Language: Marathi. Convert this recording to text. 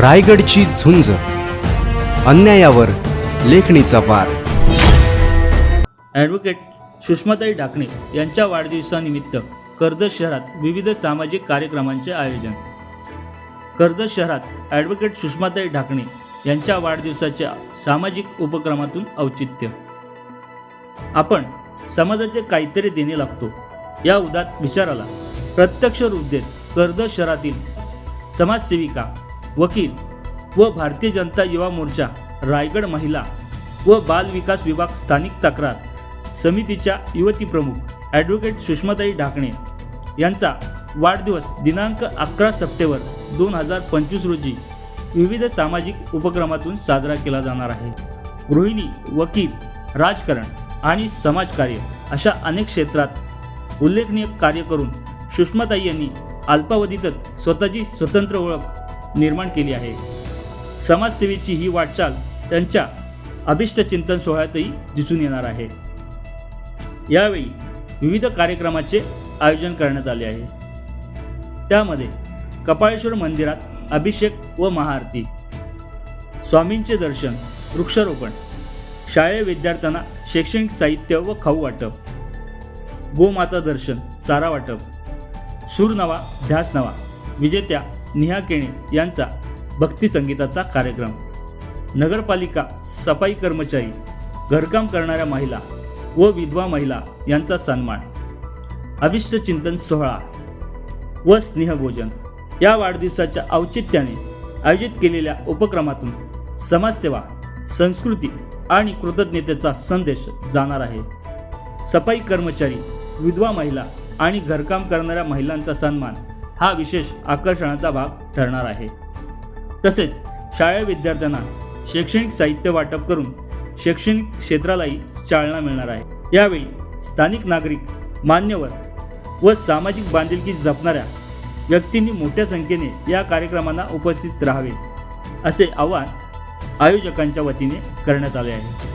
रायगडची झुंज. अन्यायावर लेखणीचा वार. ॲडव्होकेट सुषमाताई ढाकणे यांच्या वाढदिवसानिमित्त कर्जत शहरात विविध सामाजिक कार्यक्रमांचे आयोजन. कर्जत शहरात ॲडव्होकेट सुषमाताई ढाकणे यांच्या वाढदिवसाच्या सामाजिक उपक्रमातून औचित्य. आपण समाजाचे काहीतरी देणे लागतो. या उदात विचाराला प्रत्यक्ष रूप देत कर्जत शहरातील समाजसेविका वकील व भारतीय जनता युवा मोर्चा रायगड महिला व बाल विकास विभाग स्थानिक तक्रार समितीच्या युवती प्रमुख ॲडव्होकेट सुषमाताई ढाकणे यांचा वाढदिवस दिनांक अकरा सप्टेंबर दोन हजार पंचवीस रोजी विविध सामाजिक उपक्रमातून साजरा केला जाणार आहे. गृहिणी वकील राजकारण आणि समाजकार्य अशा अनेक क्षेत्रात उल्लेखनीय कार्य करून सुषमाताई यांनी अल्पावधीतच स्वतःची स्वतंत्र ओळख निर्माण केली आहे. समाजसेवेची ही वाटचाल त्यांच्या अभिष्ट चिंतन सोहळ्यातही दिसून येणार आहे. यावेळी विविध कार्यक्रमाचे आयोजन करण्यात आले आहे. त्यामध्ये कपाळेश्वर मंदिरात अभिषेक व महाआरती स्वामींचे दर्शन वृक्षारोपण शाळेय विद्यार्थ्यांना शैक्षणिक साहित्य व खाऊ वाटप गोमाता दर्शन चारा वाटप सूर नवा ध्यास नवा विजेत्या निहा केणे यांचा भक्ती संगीताचा कार्यक्रम. नगरपालिका सफाई कर्मचारी घरकाम करणाऱ्या महिला व विधवा महिला यांचा सन्मान. अभिष्ट चिंतन सोहळा व स्नेहभोजन. या वाढदिवसाच्या औचित्याने आयोजित केलेल्या उपक्रमातून समाजसेवा संस्कृती आणि कृतज्ञतेचा संदेश जाणार आहे. सफाई कर्मचारी विधवा महिला आणि घरकाम करणाऱ्या महिलांचा सन्मान हा विशेष आकर्षणाचा भाग ठरणार आहे. तसेच शाळा विद्यार्थ्यांना शैक्षणिक साहित्य वाटप करून शैक्षणिक क्षेत्रालाही चालना मिळणार आहे. यावेळी स्थानिक नागरिक मान्यवर व सामाजिक बांधिलकी जपणाऱ्या व्यक्तींनी मोठ्या संख्येने या कार्यक्रमांना उपस्थित राहावे असे आवाहन आयोजकांच्या वतीने करण्यात आले आहे.